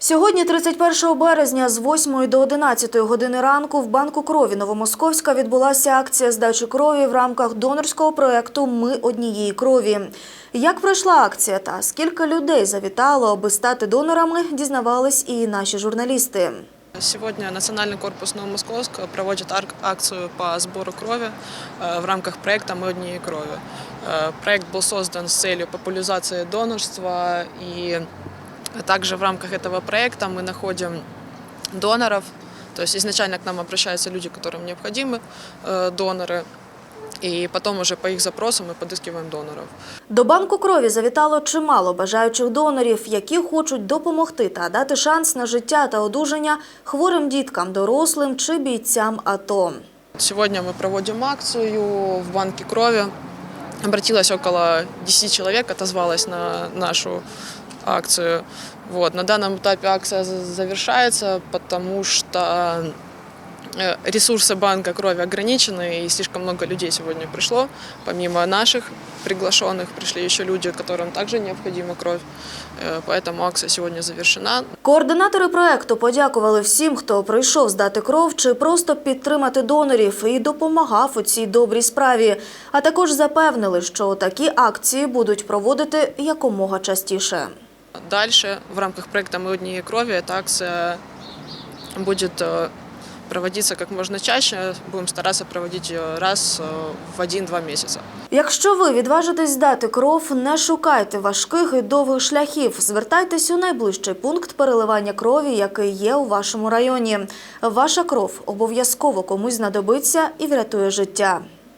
Сьогодні, 31 березня, з 8 до 11 години ранку в банку крові Новомосковська відбулася акція здачі крові в рамках донорського проєкту Ми однієї крові. Як пройшла акція та скільки людей завітало, аби стати донорами, дізнавались і наші журналісти. Сегодня Национальный корпус Новомосковска проводит ар- акцию по сбору крови э, в рамках проекта «Мы одни крови». Э, Проект был создан с целью популяризации донорства, и также в рамках этого проекта мы находим доноров. То есть изначально к нам обращаются люди, которым необходимы э, доноры, и потом уже по их запросам мы подыскиваем доноров. До банку крові завітало чимало бажаючих донорів, які хочуть допомогти та дати шанс на життя та одужання хворим діткам, дорослим чи бійцям АТО. Сегодня мы проводим акцию в банке крови. Обратилось около 10 человек, отозвалось на нашу акцию. Вот. На данном этапе акция за- завершается, потому что э, ресурсы банка крови ограничены, и слишком много людей сегодня пришло. Помимо наших приглашенных пришли еще люди, которым также необходима кровь. Э, Поэтому акция сегодня завершена. Координатори проекту подякували всім, хто прийшов здати кров чи просто підтримати донорів і допомагав у цій добрій справі. А також запевнили, що такі акції будуть проводити якомога частіше. Дальше в рамках проекта «Мы одни крови» эта акция будет э, проводиться как можно чаще. Будем стараться проводить ее раз э, в один-два месяца. Якщо ви відважитесь здати кров, не шукайте важких і довгих шляхів. Звертайтесь у найближчий пункт переливання крові, який є у вашому районі. Ваша кров обов'язково комусь знадобиться і врятує життя.